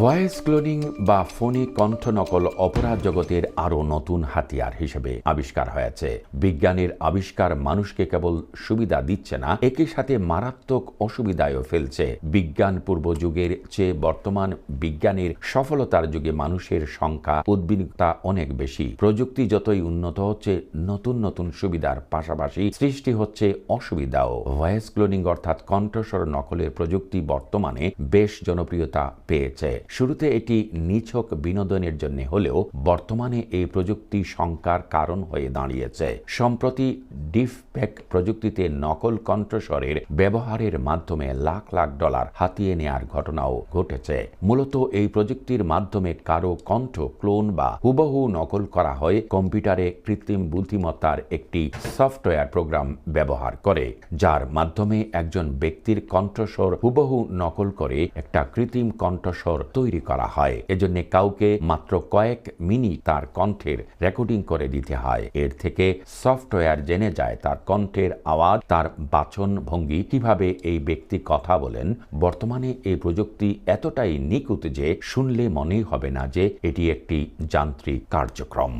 Voice cloning বা ফোনে কণ্ঠ নকল অপরাধ জগতের আরও নতুন হাতিয়ার হিসেবে আবিষ্কার হয়েছে। বিজ্ঞানের আবিষ্কার মানুষকে কেবল সুবিধা দিচ্ছে না, একই সাথে মারাত্মক অসুবিধায়ও ফেলছে। বিজ্ঞান পূর্ব যুগের চেয়ে বর্তমান বিজ্ঞানের সফলতার যুগে মানুষের সংখ্যা উদ্বিগ্নতা অনেক বেশি। প্রযুক্তি যতই উন্নত হচ্ছে, নতুন নতুন সুবিধার পাশাপাশি সৃষ্টি হচ্ছে অসুবিধাও। ভয়েস ক্লোনিং অর্থাৎ কণ্ঠস্বর নকলের প্রযুক্তি বর্তমানে বেশ জনপ্রিয়তা পেয়েছে। শুরুতে এটি নিছক বিনোদনের জন্য হলেও বর্তমানে এই প্রযুক্তি শঙ্কার কারণ হয়ে দাঁড়িয়েছে। সম্প্রতি ডিফপ্যাক প্রযুক্তিতে নকল কণ্ঠস্বরের ব্যবহারের মাধ্যমে লাখ লাখ ডলার হাতিয়ে নেয়ার ঘটনাও ঘটেছে। মূলত এই প্রযুক্তির মাধ্যমে কারও কণ্ঠ, ক্লোন বা হুবহু নকল করা হয় কম্পিউটারে কৃত্রিম বুদ্ধিমত্তার একটি সফটওয়্যার প্রোগ্রাম ব্যবহার করে, যার মাধ্যমে একজন ব্যক্তির কণ্ঠস্বর হুবহু নকল করে একটা কৃত্রিম কণ্ঠস্বর তৈরি করা হয়। এজন্য কাউকে মাত্র কয়েক মিনিট তার কণ্ঠের রেকর্ডিং করে দিতে হয়। এর থেকে সফটওয়্যার জেনে যায় তার কণ্ঠের আওয়াজ, তার বাচন ভঙ্গি, কীভাবে এই ব্যক্তি কথা বলেন। বর্তমানে এই প্রযুক্তি এতটাই নিকুত যে শুনলে মনেই হবে না যে এটি একটি যান্ত্রিক কার্যক্রম।